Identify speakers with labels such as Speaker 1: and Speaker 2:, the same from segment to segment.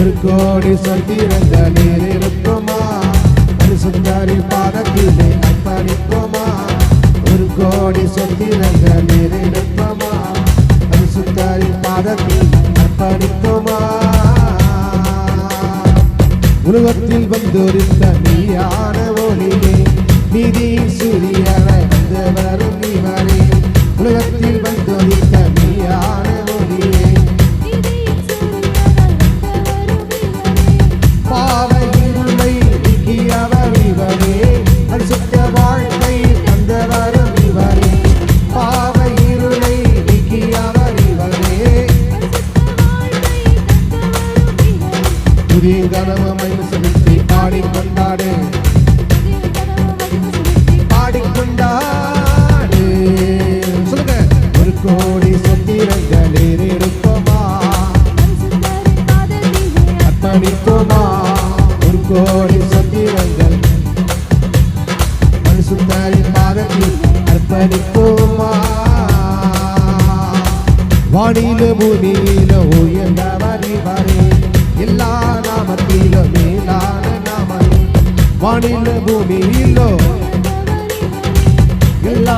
Speaker 1: திருக்கோடி சத்திரந்த நீர் இருப்போமா பரிசுந்தாரி பாதத்திலே அர்ப்பணிப்போமா? ஒரு கோடி சத்திரந்த நீர் இருப்போமா பரிசுந்தாரி பாதத்தில் அர்ப்பணிப்போமா? உலகத்தில் வந்தொருத்த நீயான ஒளியே நீதியின் சூரியனை வந்து வரும் இந்த பூமியிலோ. எல்லா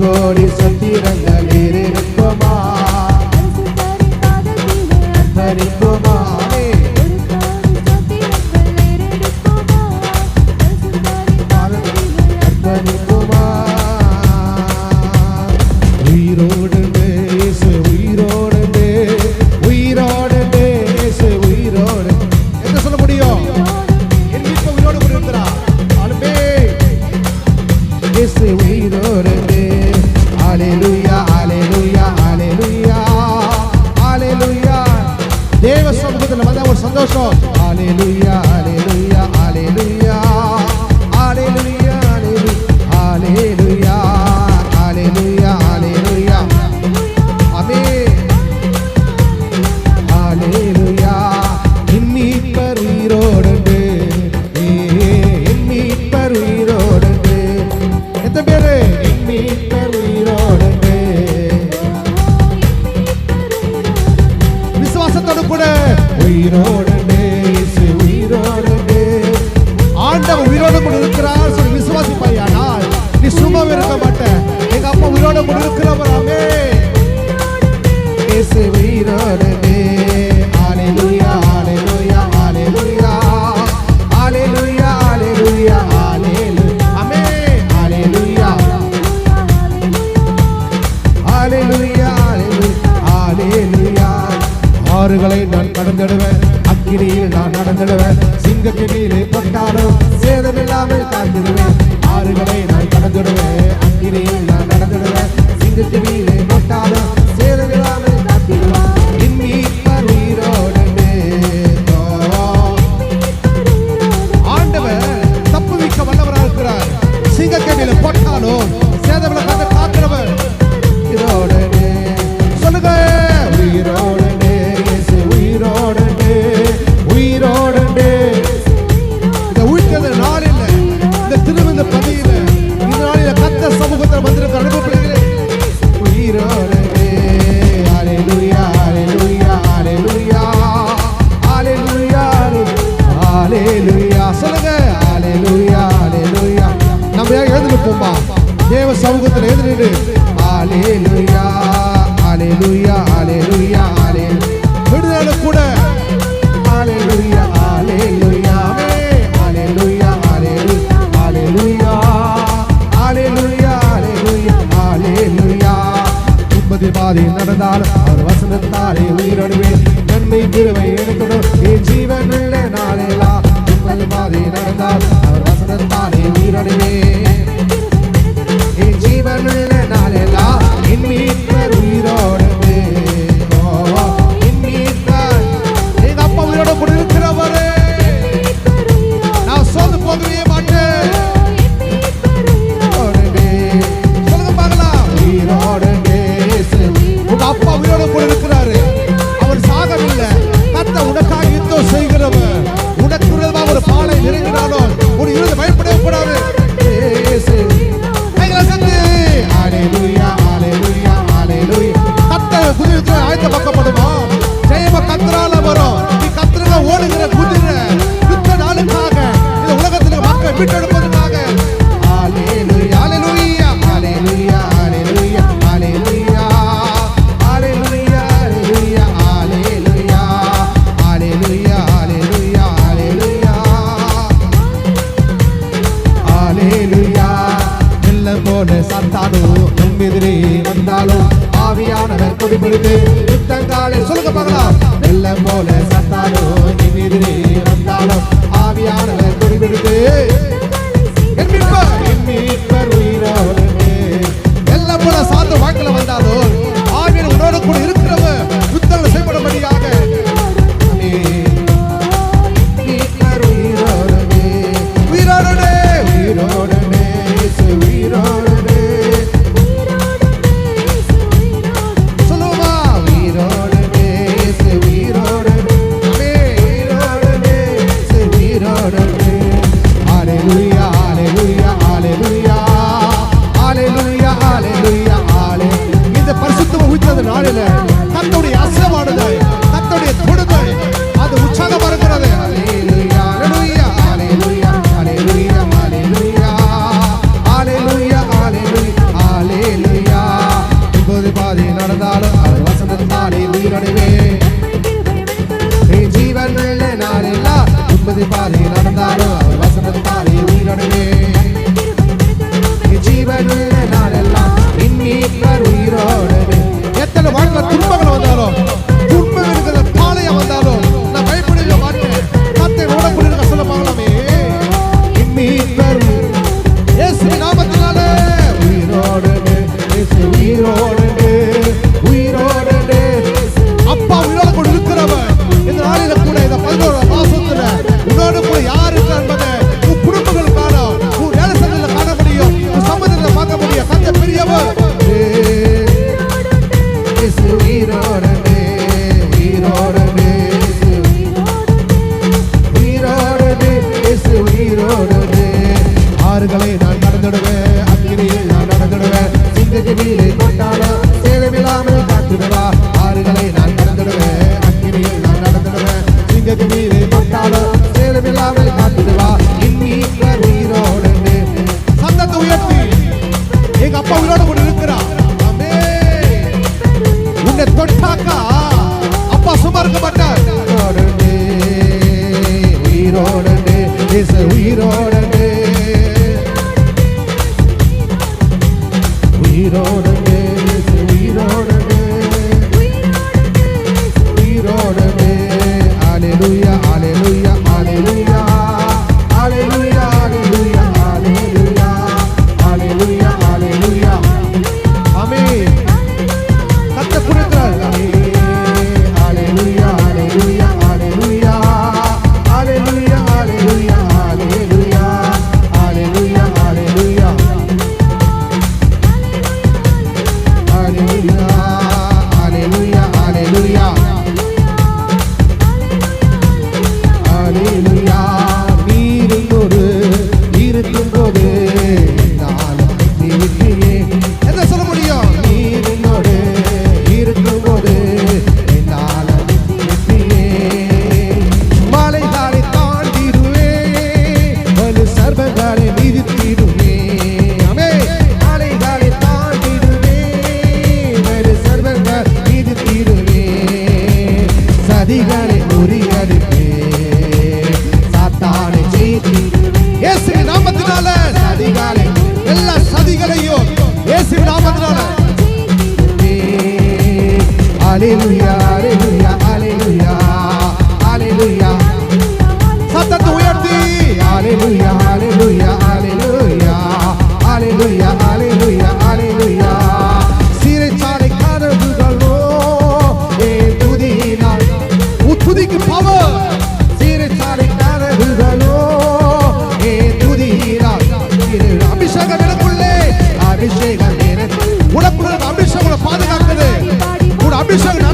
Speaker 1: করে கொடி பிடித்து புத்தங்காலை சொல்லுங்க பார்க்கலாம். வெள்ளம் போல சத்தாலும் 미션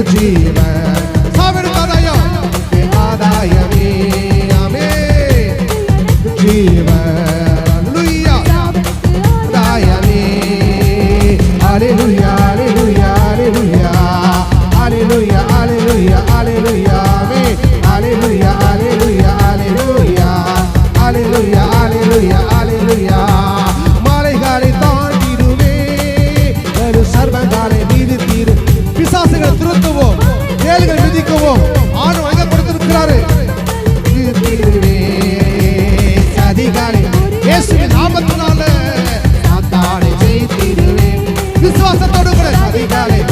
Speaker 1: i'm Kojima. dale, dale.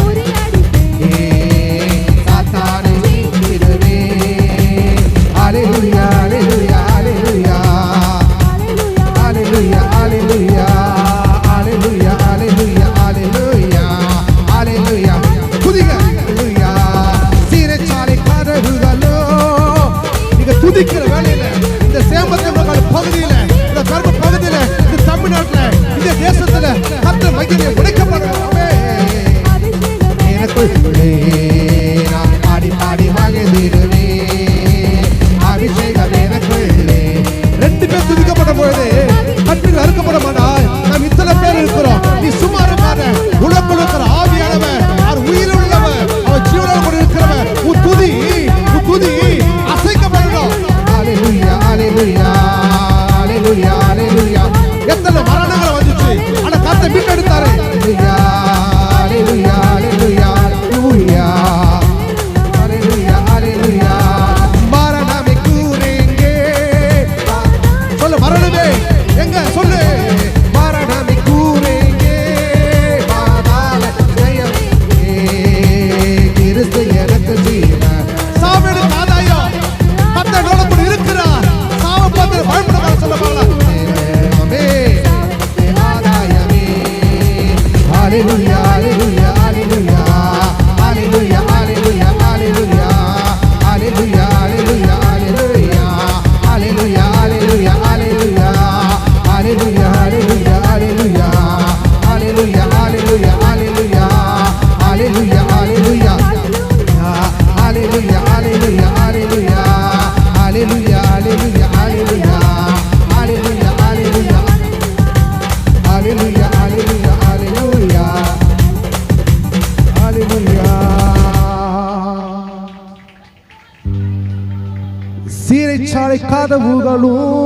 Speaker 1: கதவுகளும்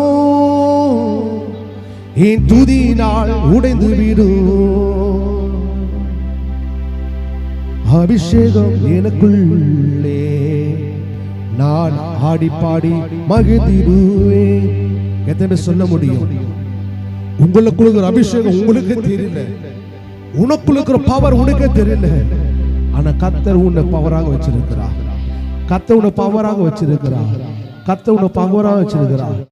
Speaker 1: என் துதியினால் உடைந்து விடும் அபிஷேகம் எனக்குள்ளே நான் ஆடி பாடி மகிழ்ந்திடுவேன். எத்தனை சொல்ல முடியும்? உங்களுக்குள்ள இருக்கிற அபிஷேகம் உங்களுக்கு தெரியல. உனக்குள்ள இருக்கிற பவர் உனக்கு தெரியல. ஆனா கத்தர் உன்னை பவராக வச்சிருக்கிறார். கத்தர் உன்னை பவராக வச்சிருக்கிறார். கத்த உன்னை பங்குவராக வச்சிருக்கிறார்.